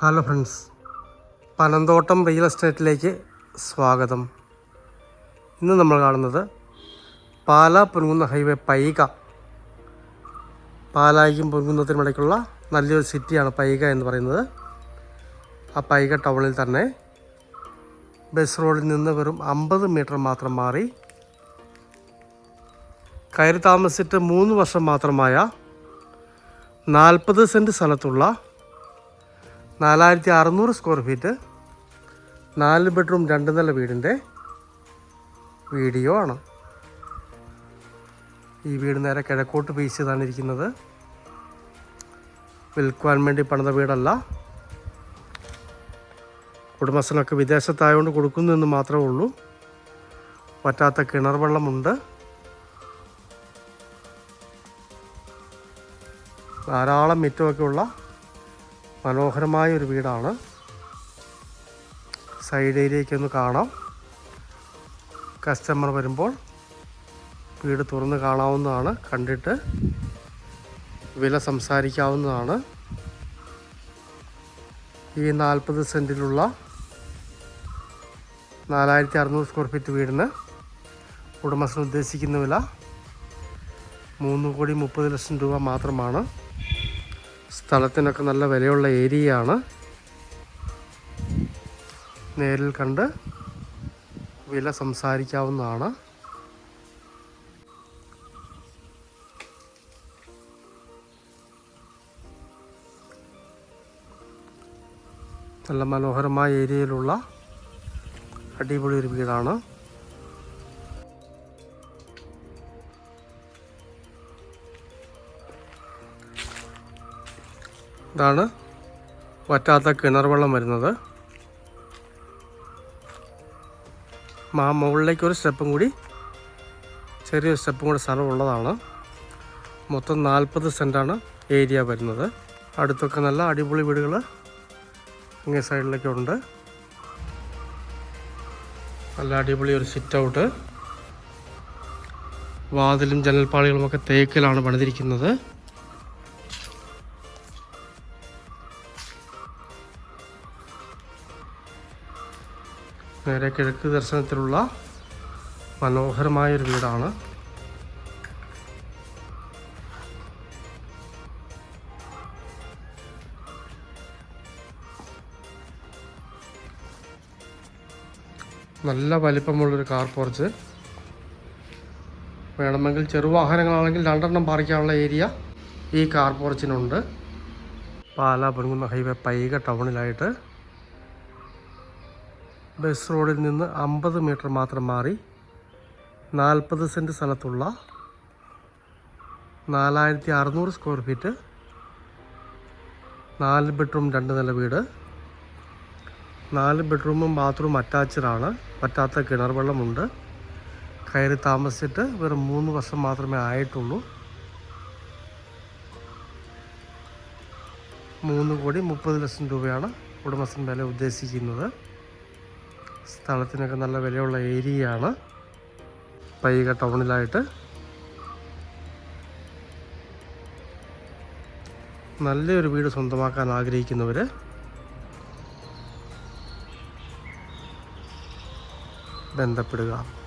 Hello friends Panamthottam real എസ്റ്റേറ്റിലേക്ക് സ്വാഗതം. ഇന്ന് നമ്മൾ കാണുന്നത് പാലാ പൊൻകുന്ന ഹൈവേ പൈക. പാലായിക്കും പൊൻകുന്നത്തിനും നല്ലൊരു സിറ്റിയാണ് പൈക എന്ന് പറയുന്നത്. ആ പൈക ടൗണിൽ തന്നെ ബസ് റോഡിൽ നിന്ന് വെറും അമ്പത് മീറ്റർ മാത്രം മാറി കയറി താമസിച്ചിട്ട് മൂന്ന് വർഷം മാത്രമായ നാൽപ്പത് സെന്റ് സ്ഥലത്തുള്ള നാലായിരത്തി അറുന്നൂറ് സ്ക്വയർ ഫീറ്റ് നാല് ബെഡ്റൂം രണ്ട് നില വീടിന്റെ വീഡിയോ ആണ്. ഈ വീട് നേരെ കിഴക്കോട്ട് ഫേസ് ചെയ്താണ് ഇരിക്കുന്നത്. വിൽക്കുവാൻ വേണ്ടി പണിത വീടല്ല. കുടുംബസ്ഥനൊക്കെ വിദേശത്തായതുകൊണ്ട് കൊടുക്കുന്നു എന്ന് മാത്രമേ ഉള്ളൂ. പറ്റാത്ത കിണർ വെള്ളമുണ്ട്. ധാരാളം മിറ്റമൊക്കെ ഉള്ള മനോഹരമായ ഒരു വീടാണ്. ഒന്ന് കാണാം. കസ്റ്റമർ വരുമ്പോൾ വീട് തുറന്ന് കാണാവുന്നതാണ്. കണ്ടിട്ട് വില സംസാരിക്കാവുന്നതാണ്. ഈ നാൽപ്പത് സെന്റിലുള്ള നാലായിരത്തി അറുന്നൂറ് സ്ക്വയർ ഫീറ്റ് വീടിന് ഉടമസ്ഥൻ ഉദ്ദേശിക്കുന്ന വില മൂന്ന് കോടി മുപ്പത് ലക്ഷം രൂപ മാത്രമാണ്. സ്ഥലത്തിനൊക്കെ നല്ല വിലയുള്ള ഏരിയയാണ്. നേരിൽ കണ്ട് വില സംസാരിക്കാവുന്നതാണ്. നല്ല മനോഹരമായ ഏരിയയിലുള്ള അടിപൊളി ഒരു വീടാണ്. ഇതാണ് വറ്റാത്ത കിണർ വെള്ളം വരുന്നത്. മാ മുകളിലേക്ക് ഒരു സ്റ്റെപ്പും കൂടി ചെറിയൊരു സ്റ്റെപ്പും കൂടി സ്ഥലം ഉള്ളതാണ്. മൊത്തം നാൽപ്പത് സെന്റാണ് ഏരിയ വരുന്നത്. അടുത്തൊക്കെ നല്ല അടിപൊളി വീടുകൾ ഇങ്ങനെ സൈഡിലൊക്കെ ഉണ്ട്. നല്ല അടിപൊളി ഒരു സിറ്റ് ഔട്ട് വാതിലും ജനൽപ്പാളികളുമൊക്കെ തേക്കിലാണ് പണിതിരിക്കുന്നത്. നേരെ കിഴക്ക് ദർശനത്തിലുള്ള മനോഹരമായ ഒരു വീടാണ്. നല്ല വലിപ്പമുള്ളൊരു കാർ പോർച്ച് വേണമെങ്കിൽ ചെറുവാഹനങ്ങളാണെങ്കിൽ രണ്ടെണ്ണം പാർക്കാനുള്ള ഏരിയ ഈ കാർ പോർച്ചിനുണ്ട് പാലാ പൊൻകുന്ന ഹൈവേ പൈക ടൗണിലായിട്ട് ബസ് റോഡിൽ നിന്ന് അമ്പത് മീറ്റർ മാത്രം മാറി നാൽപ്പത് സെന്റ് സ്ഥലത്തുള്ള നാലായിരത്തി അറുന്നൂറ് സ്ക്വയർ ഫീറ്റ് നാല് ബെഡ്റൂം രണ്ട് നില വീട് നാല് ബെഡ്റൂമും ബാത്റൂം അറ്റാച്ച്ഡാണ്. പറ്റാത്ത കിണർ വെള്ളമുണ്ട് കയറി താമസിച്ചിട്ട് വെറും മൂന്ന് വർഷം മാത്രമേ ആയിട്ടുള്ളൂ. മൂന്ന് കോടി മുപ്പത് ലക്ഷം രൂപയാണ് ഉടമസ്ഥൻ വില ഉദ്ദേശിക്കുന്നത്. സ്ഥലത്തിനൊക്കെ നല്ല വിലയുള്ള ഏരിയയാണ്. പൈക ടൗണിലായിട്ട്. നല്ലൊരു വീട് സ്വന്തമാക്കാൻ ആഗ്രഹിക്കുന്നവർ ബന്ധപ്പെടുക.